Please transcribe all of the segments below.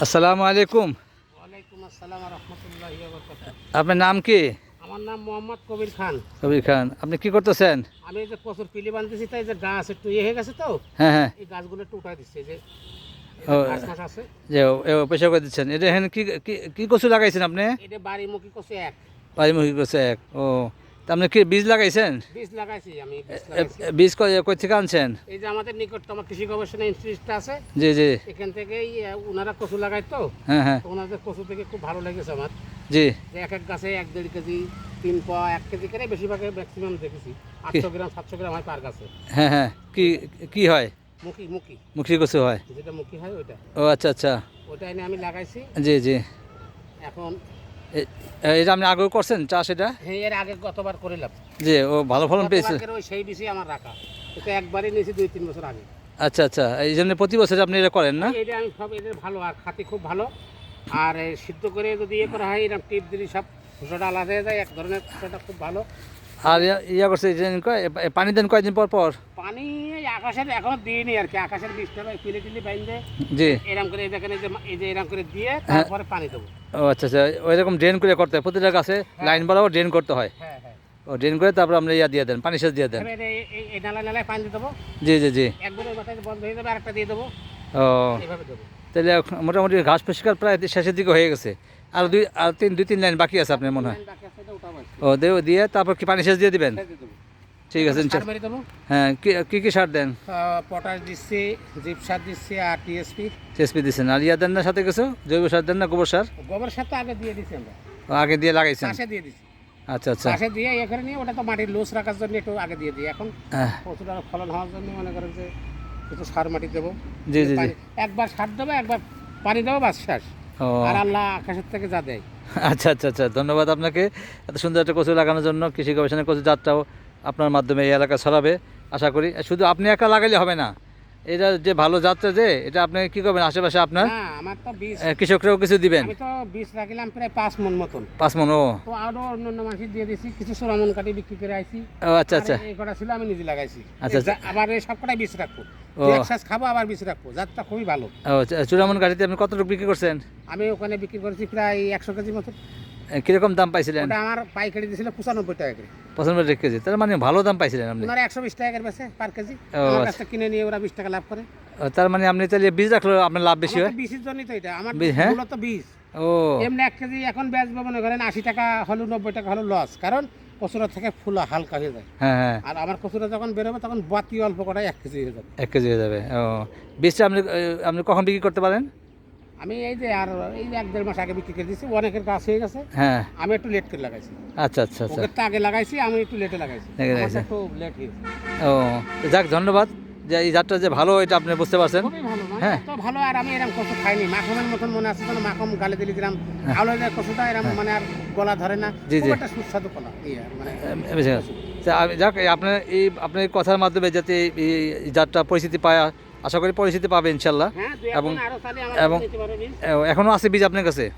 আসসালামু আলাইকুম ওয়ালাইকুম আসসালাম রহমতুল্লাহ আপনার নাম কি? আমার নাম মোহাম্মদ কবির খান। কবির খান আপনি কি করতেছেন? আমি এই যে প্রচুর পিলি বানতেছি তাই যে গাছ একটু ইয়ে হয়ে গেছে তো। হ্যাঁ হ্যাঁ। এই গাছগুলো একটু উঠাই দিচ্ছে এই যে ও, ঘাস মাস আছে। যে পয়সা করে দিচ্ছেন। এটা এখানে কি কি- কি কচু লাগাইছেন আপনি? এটা বাড়িমুখী কষে এক। পারিমুখী কচু এক ও। তা আপনি কি বীজ লাগাইছেন? বীজ লাগাইছি আমি বীজ। কই- থেকে আনছেন? এই যে আমাদের নিকটতম কৃষি গবেষণা ইনস্টিটিউটটা আছে জি জি। এখান থেকেই ওনারা কচু লাগায় তো হ্যাঁ হ্যাঁ। ওনাদের কচু থেকে খুব ভালো লেগেছে আমার। জি। যে এক এক গাছে এক দেড় কেজি তিন পা এক কেজি করে বেশিরভাগ ম্যাক্সিমাম দেখেছি আটশো গ্রাম সাতশো গ্রাম হয় পার গাছে। হ্যাঁ হ্যাঁ। কি কি হয়? মুখি মুখি। মুখী কচু হয়? যেটা মুখি হয় ওইটা। ও আচ্ছা আচ্ছা। ওইটা এনে আমি লাগাইছি। জি জি। এখন এটা আপনি আগেও করছেন চাষ এটা? হ্যাঁ এর আগে গতবার করিলাম। জি ও ভালো ফলন পেয়েছে। ওই সেই বিষয়ে আমার রাখা। এটা একবারই নিয়েছি দুই তিন বছর আগে। আচ্ছা আচ্ছা এই জন্য প্রতি বছর আপনি এটা করেন না? এটা আমি সব এদের ভালো আর খাতে খুব ভালো। আর সিদ্ধ করে যদি ইয়ে করা হয় এরকম টিপ দিলে সব খোসাটা আলাদা হয়ে যায় এক ধরনের খোসাটা খুব ভালো। আর ইয়া- করছে পানি দেন কয়দিন পর পর? পানি আকাশের এখনও দিইনি আর কি আকাশের বৃষ্টি হয় পিলে টিলে বাইন্দে জি। এরকম করে দেখেন এই যে এই যে এরকম করে দিয়ে তারপরে পানি দেবো। ও আচ্ছা আচ্ছা ওই রকম ড্রেন করে করতে হয় প্রতিটা গাছে লাইন বরাবর ড্রেন করতে হয়। হ্যাঁ হ্যাঁ। ও ড্রেন করে তারপর আপনি ইয়া দিয়ে দেন পানি সেচ দিয়ে দেন। এই- এই নালায় পানি দিয়ে দেবো। জি জি জি। একবারে মাথায় বন্ধ হয়ে যাবে আরেকটা দিয়ে দেবো। ও। এইভাবে দেবো। তাহলে মোটামুটি ঘাস পরিষ্কার প্রায় শেষের দিকে হয়ে গেছে। আর দুই আর তিন দুই তিন লাইন বাকি আছে আপনার মনে হয়? ও দিয়ে তারপর কি পানি সেচ দিয়ে দিবেন? ঠিক আছে হ্যাঁ কি কি সার দেন? পটাশ দিচ্ছি জিপ সার দিচ্ছি আর টিএসপি। চেসপি দিচ্ছেন। আর ইয়া দেন না সাথে কিছু? জৈব সার দেন না গোবর সার? গোবর সার তো আগে দিয়ে দিচ্ছি আমরা। আগে দিয়ে লাগাইছেন? চাষে দিয়ে দিচ্ছি আচ্ছা আচ্ছা। চাষে দিয়ে এখানে নিয়ে ওটা তো মাটির লুজ রাখার জন্য একটু আগে দিয়ে দিই। এখন হ্যাঁ, প্রচুর ফলন হওয়ার জন্য মনে করেন যে একটু সার মাটি দেবো। জি জি জি। একবার সার দেবো একবার পানি দেবো বাস আর আল্লাহ আকাশের থেকে যা দেয়। আচ্ছা আচ্ছা আচ্ছা। ধন্যবাদ আপনাকে। এত সুন্দর একটা কচু লাগানোর জন্য কৃষি গবেষণা কচু যাত্রাও আপনার মাধ্যমে এই এলাকা ছড়াবে আশা করি। শুধু আপনি একা লাগাইলে হবে না। এটা যে ভালো যাত্রা যে এটা আপনি কি করবেন আশেপাশে আপনার? কৃষকরাও কিছু দিবেন? আমি তো বীজ রাখিলাম প্রায় পাঁচ মন মতন। পাঁচ মন ও। তো আরও অন্যান্য মানুষ দিয়ে দিয়েছি কিছু সোনামন কাটি বিক্রি করে আইছি। ও আচ্ছা আচ্ছা। এই কটা ছিল আমি নিজে লাগাইছি। আচ্ছা, আচ্ছা। আবার এই বীজ রাখব। খাব আবার বীজ রাখব। যাত্রা খুবই ভালো। ও চু- চূড়ামন গাড়িতে আপনি কতটুকু বিক্রি করছেন? আমি ওখানে বিক্রি করেছি প্রায় একশো কেজি মতন কীরকম দাম পাইছিলেন? আমার পাইকারি দিয়েছিল পঁচানব্বই টাকা করে। পঁচানব্বই কেজি তার মানে ভালো দাম পাইছিলেন আপনি? ওনারা একশো বিশ টাকা বেছে পার কেজি। আমার আচ্ছা। কিনে নিয়ে ওরা বিশ টাকা লাভ করে। তার মানে আপনি তাহলে বীজ রাখলে আপনার লাভ বেশি হয়? বীজের জন্যই তো এটা। আমার হ্যাঁ? মূলত বীজ। ও। এমনি এক কেজি এখন বেচবো মনে করেন আশি টাকা হলো নব্বই টাকা হলো লস কারণ কচুরা থেকে ফুল হালকা হয়ে যায়। হ্যাঁ হ্যাঁ। আর আমার কচুরা যখন বেরোবে তখন বাতি অল্প কটাই এক কেজি হয়ে যাবে। এক কেজি হয়ে যাবে ও। বীজটা আপনি আপনি কখন বিক্রি করতে পারেন? আমি এই যে আর এই এক দেড় মাস আগে বিক্রি করে দিয়েছি অনেকের গাছ হয়ে গেছে। হ্যাঁ। আমি একটু লেট করে লাগাইছি। আচ্ছা আচ্ছা আচ্ছা। ওকে তো আগে লাগাইছি আমি একটু লেটে লাগাইছি। একটু লেট হয়েছে ও যাক ধন্যবাদ। যে এই যাত্রা যে ভালো এটা আপনি বুঝতে পারছেন। ভালো মানে হ্যাঁ। এত ভালো আর আমি এরকম কচু খাইনি। মাখনের মতন মনে আছে যেন মাখম গালে দিলি দিলাম। আলো যায় কচুটা এরকম মানে আর গলা ধরে না। হ্যাঁ। জি, জি। একটা সুস্বাদু কলা মানে। যাক আপনার এই আপনার কথার মাধ্যমে যাতে এই যাত্রা পরিস্থিতি পায় আশা করি পরিস্থিতি পাবে ইনশাল্লাহ। হ্যাঁ এবং- এবং- নিতে পারবে বীজ। এ, এখনও আছে বীজ আপনার কাছে?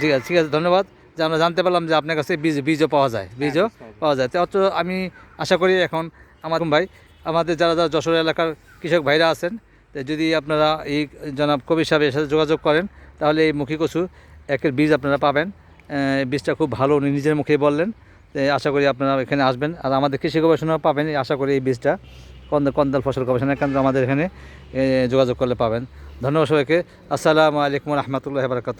ঠিক আছে ঠিক আছে ধন্যবাদ। যে আমরা জানতে পারলাম যে আপনার কাছে বীজ বীজও পাওয়া যায় বীজও পাওয়া যায়। অত আমি আশা করি এখন আমার ভাই আমাদের যারা যারা যশোর এলাকার কৃষক ভাইরা আছেন যদি আপনারা এই জনাব কবির সাহেবের সাথে যোগাযোগ করেন তাহলে এই মুখী কচু একের বীজ আপনারা পাবেন। বীজটা খুব ভালো উনি নিজের মুখেই বললেন। আশা করি আপনারা এখানে আসবেন। আর আমাদের কৃষি গবেষণা পাবেন আশা করি এই বীজটা। কন্দ কন্দাল ফসল গবেষণা কেন্দ্র আমাদের এখানে যোগাযোগ করলে পাবেন। ধন্যবাদ সবাইকে। আসসালামু আলাইকুম রহমতুল্লাহ বারকাতুহ।